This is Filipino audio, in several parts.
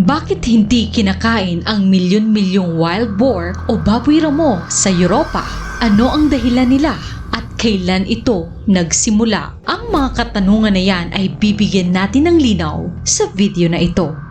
Bakit hindi kinakain ang milyon-milyong wild boar o baboy ramo sa Europa? Ano ang dahilan nila? At kailan ito nagsimula? Ang mga katanungan na yan ay bibigyan natin ng linaw sa video na ito.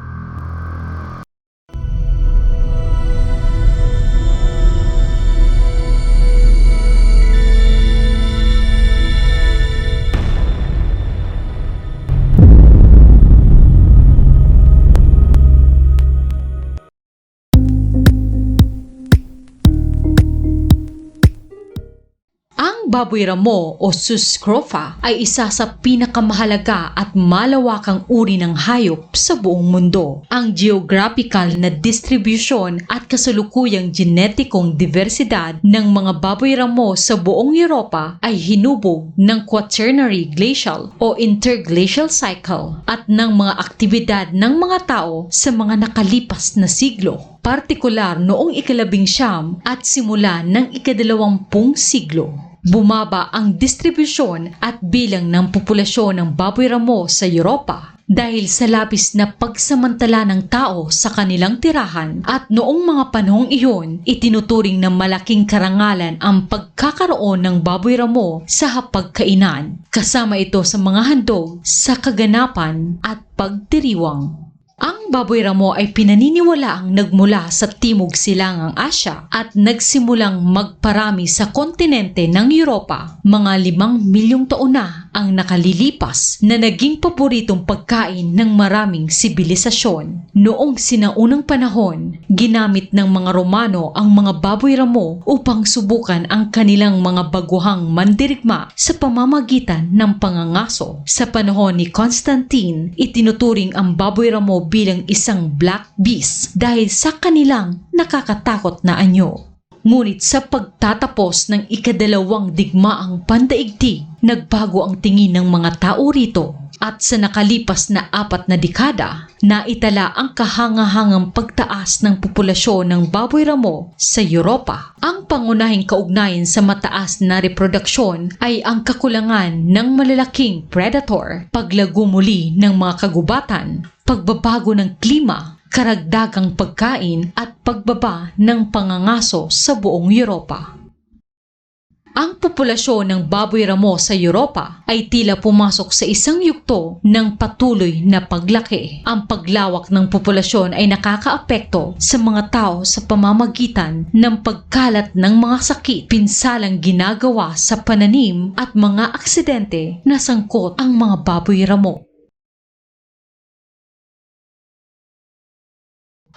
Baboy ramo o suscrofa ay isa sa pinakamahalaga at malawakang uri ng hayop sa buong mundo. Ang geographical na distribution at kasalukuyang genetikong diversidad ng mga baboy ramo sa buong Europa ay hinubog ng quaternary glacial o interglacial cycle at ng mga aktibidad ng mga tao sa mga nakalipas na siglo partikular noong ikalabing siyam at simula ng ikadalawampung siglo. Bumaba ang distribusyon at bilang ng populasyon ng baboy ramo sa Europa dahil sa labis na pagsamantala ng tao sa kanilang tirahan at noong mga panahong iyon, itinuturing na malaking karangalan ang pagkakaroon ng baboy ramo sa hapagkainan. Kasama ito sa mga handog sa kaganapan at pagdiriwang. Ang baboy ramo ay pinaniniwalaang nagmula sa Timog Silangang Asya at nagsimulang magparami sa kontinente ng Europa. Mga limang milyong taon na ang nakalilipas na naging paboritong pagkain ng maraming sibilisasyon. Noong sinaunang panahon, ginamit ng mga Romano ang mga baboy ramo upang subukan ang kanilang mga baguhang mandirigma sa pamamagitan ng pangangaso. Sa panahon ni Constantine, itinuturing ang baboy ramo bilang isang black beast dahil sa kanilang nakakatakot na anyo. Ngunit sa pagtatapos ng ikadalawang digmaang pandaigdig, nagbago ang tingin ng mga tao rito at sa nakalipas na apat na dekada, naitala ang kahangahangang pagtaas ng populasyon ng baboy ramo sa Europa. Ang pangunahing kaugnayan sa mataas na reproduksyon ay ang kakulangan ng malalaking predator, paglago muli ng mga kagubatan, pagbabago ng klima, karagdagang pagkain at pagbaba ng pangangaso sa buong Europa. Ang populasyon ng baboy ramo sa Europa ay tila pumasok sa isang yugto ng patuloy na paglaki. Ang paglawak ng populasyon ay nakakaapekto sa mga tao sa pamamagitan ng pagkalat ng mga sakit, pinsalang ginagawa sa pananim at mga aksidente na sangkot ang mga baboy ramo.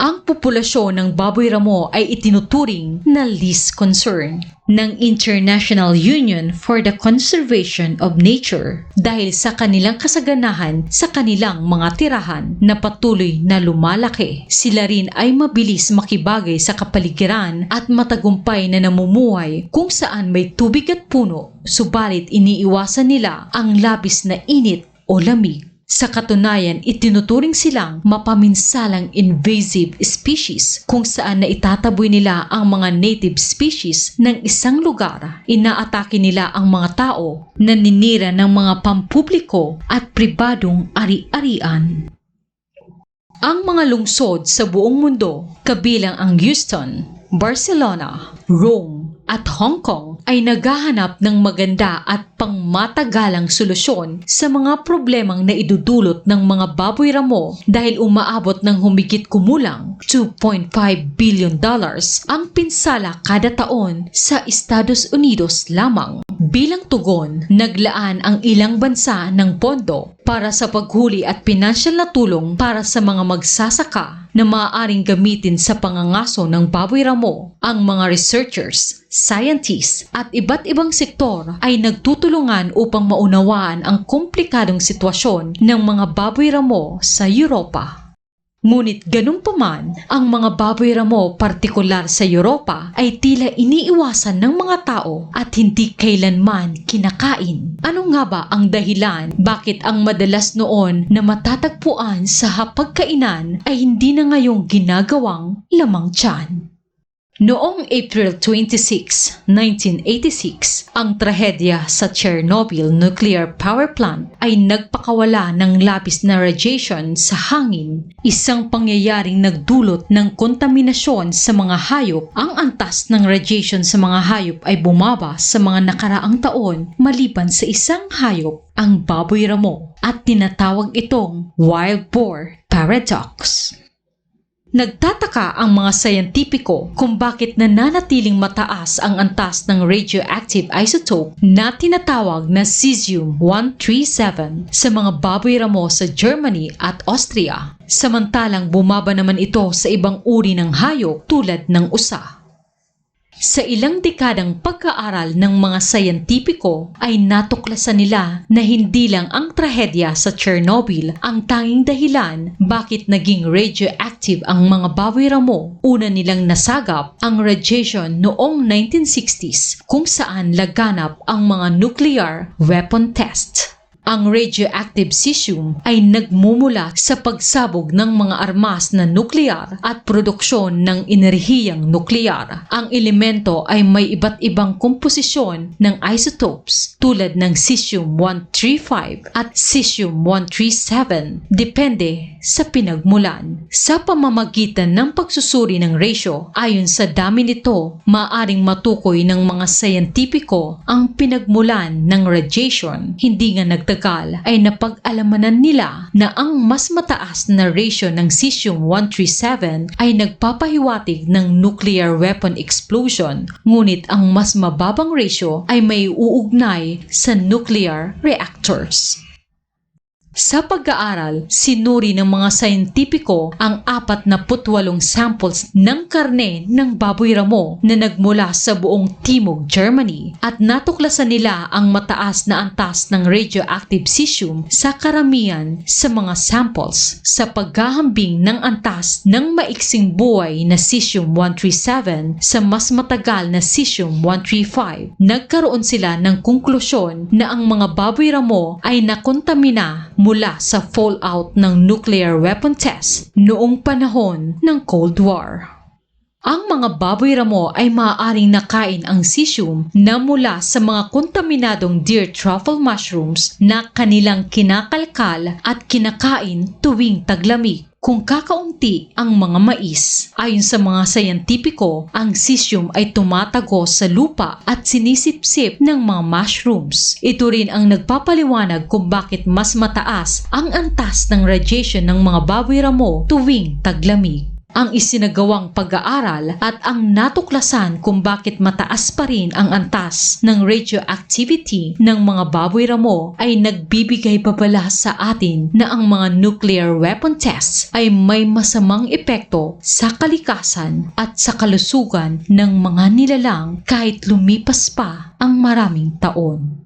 Ang populasyon ng baboy ramo ay itinuturing na least concern ng International Union for the Conservation of Nature dahil sa kanilang kasaganahan sa kanilang mga tirahan na patuloy na lumalaki. Sila rin ay mabilis makibagay sa kapaligiran at matagumpay na namumuhay kung saan may tubig at puno, subalit iniiwasan nila ang labis na init o lamig. Sa katunayan, itinuturing silang mapaminsalang invasive species kung saan na itataboy nila ang mga native species ng isang lugar. Inaatake nila ang mga tao, naninira ng mga pampubliko at pribadong ari-arian. Ang mga lungsod sa buong mundo, kabilang ang Houston, Barcelona, Rome, at Hong Kong ay naghahanap ng maganda at pangmatagalang solusyon sa mga problemang na idudulot ng mga baboy ramo dahil umaabot ng humigit kumulang 2.5 billion dollars ang pinsala kada taon sa Estados Unidos lamang. Bilang tugon, naglaan ang ilang bansa ng pondo para sa paghuli at pinansyal na tulong para sa mga magsasaka na maaaring gamitin sa pangangaso ng baboy ramo. Ang mga researchers, scientists at iba't ibang sektor ay nagtutulungan upang maunawaan ang komplikadong sitwasyon ng mga baboy ramo sa Europa. Ngunit ganun pa man, ang mga baboy ramo partikular sa Europa ay tila iniiwasan ng mga tao at hindi kailanman kinakain. Ano nga ba ang dahilan bakit ang madalas noon na matatagpuan sa hapagkainan ay hindi na ngayong ginagawang lamang tiyan? Noong April 26, 1986, ang trahedya sa Chernobyl Nuclear Power Plant ay nagpakawala ng labis na radiation sa hangin, isang pangyayaring nagdulot ng kontaminasyon sa mga hayop. Ang antas ng radiation sa mga hayop ay bumaba sa mga nakaraang taon maliban sa isang hayop, ang baboy ramo, at tinatawag itong wild boar paradox. Nagtataka ang mga sayantipiko kung bakit nananatiling mataas ang antas ng radioactive isotope na tinatawag na cesium-137 sa mga baboy ramo sa Germany at Austria, samantalang bumaba naman ito sa ibang uri ng hayop tulad ng usa. Sa ilang dekadang pagkaaral ng mga sayantipiko ay natuklasan nila na hindi lang ang trahedya sa Chernobyl ang tanging dahilan bakit naging radioactive ang mga baboy ramo. Una nilang nasagap ang radiation noong 1960s kung saan laganap ang mga nuclear weapon test. Ang radioactive cesium ay nagmumula sa pagsabog ng mga armas na nuklear at produksyon ng enerhiyang nuklear. Ang elemento ay may iba't ibang komposisyon ng isotopes tulad ng cesium-135 at cesium-137 depende sa pinagmulan. Sa pamamagitan ng pagsusuri ng ratio, ayon sa dami nito, maaring matukoy ng mga sayantipiko ang pinagmulan ng radiation. Hindi nga nagtagal ay napag-alamanan nila na ang mas mataas na ratio ng cesium-137 ay nagpapahiwatig ng nuclear weapon explosion, ngunit ang mas mababang ratio ay may uugnay sa nuclear reactors. Sa pag-aaral, sinuri ng mga sayentipiko ang 48 samples ng karne ng baboy ramo na nagmula sa buong Timog, Germany at natuklasan nila ang mataas na antas ng radioactive cesium sa karamihan sa mga samples sa paghahambing ng antas ng maiksing buhay na cesium-137 sa mas matagal na cesium-135. Nagkaroon sila ng konklusyon na ang mga baboy ramo ay nakontamina mula sa fallout ng nuclear weapon test noong panahon ng Cold War. Ang mga baboy ramo ay maaaring nakain ang cesium na mula sa mga kontaminadong deer truffle mushrooms na kanilang kinakalkal at kinakain tuwing taglamig kung kakaunti ang mga mais. Ayon sa mga sayantipiko, ang cesium ay tumatago sa lupa at sinisipsip ng mga mushrooms. Ito rin ang nagpapaliwanag kung bakit mas mataas ang antas ng radiation ng mga baboy ramo tuwing taglamig ang isinagawang pag-aaral at ang natuklasan kung bakit mataas pa rin ang antas ng radioactivity ng mga baboy ramo ay nagbibigay babala sa atin na ang mga nuclear weapon tests ay may masamang epekto sa kalikasan at sa kalusugan ng mga nilalang kahit lumipas pa ang maraming taon.